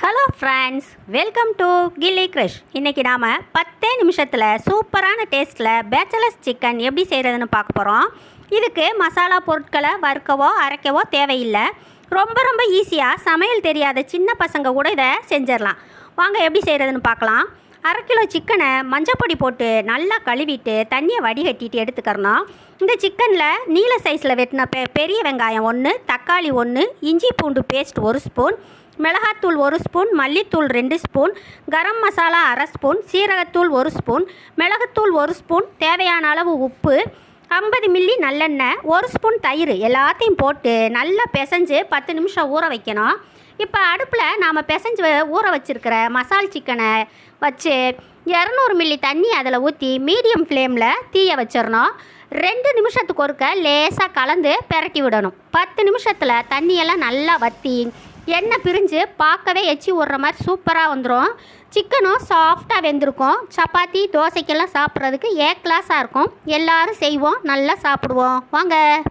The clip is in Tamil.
Hello friends welcome to Gilli Krish இன்றைக்கி நாம் பத்தே நிமிஷத்தில் சூப்பரான டேஸ்ட்டில் பேச்சலர்ஸ் சிக்கன் எப்படி செய்கிறதுன்னு பார்க்க போகிறோம் இதுக்கு மசாலா பொருட்களை வறுக்கவோ அரைக்கவோ தேவையில்லை. ரொம்ப ரொம்ப ஈஸியாக சமையல் தெரியாத சின்ன பசங்க கூட இதை செஞ்சிடலாம். வாங்க எப்படி செய்கிறதுன்னு பார்க்கலாம். அரை கிலோ சிக்கனை மஞ்சப்பொடி போட்டு நல்லா கழுவிட்டு தண்ணியை வடிகட்டிட்டு எடுத்துக்கிறணும் இந்த சிக்கனில் நீல சைஸில் வெட்டின பெ பெரிய வெங்காயம் ஒன்று தக்காளி ஒன்று இஞ்சி பூண்டு பேஸ்ட் ஒரு ஸ்பூன் மிளகாத்தூள் ஒரு ஸ்பூன் மல்லித்தூள் ரெண்டு ஸ்பூன் கரம் மசாலா அரை ஸ்பூன் சீரகத்தூள் ஒரு ஸ்பூன் மிளகுத்தூள் ஒரு ஸ்பூன் தேவையான அளவு உப்பு ஐம்பது மில்லி நல்லெண்ணெய் ஒரு ஸ்பூன் தயிர் எல்லாத்தையும் போட்டு நல்லா பிசைஞ்சு பத்து நிமிஷம் ஊற வைக்கணும். இப்போ அடுப்பில் நாம் பிசைஞ்சு வ- ஊற வச்சுருக்கிற மசால் சிக்கனை வச்சு இரநூறு மில்லி தண்ணி அதில் ஊற்றி மீடியம் ஃப்ளேமில் தீய வச்சிடணும். ரெண்டு நிமிஷத்துக்கு ஒருக்க லேசாக கலந்து பெரட்டி விடணும். பத்து நிமிஷத்தில் தண்ணியெல்லாம் நல்லா வற்றி எண்ணெய் பிரிஞ்சு பார்க்கவே எச்சி விட்ற மாதிரி சூப்பராக வந்துடும் சிக்கனும் சாஃப்டாக வெந்திருக்கும். சப்பாத்தி தோசைக்கெல்லாம் சாப்பிட்றதுக்கு ஏ கிளாஸாக இருக்கும். எல்லாரும் செய்வோம். நல்லா சாப்பிடுவோம். வாங்க.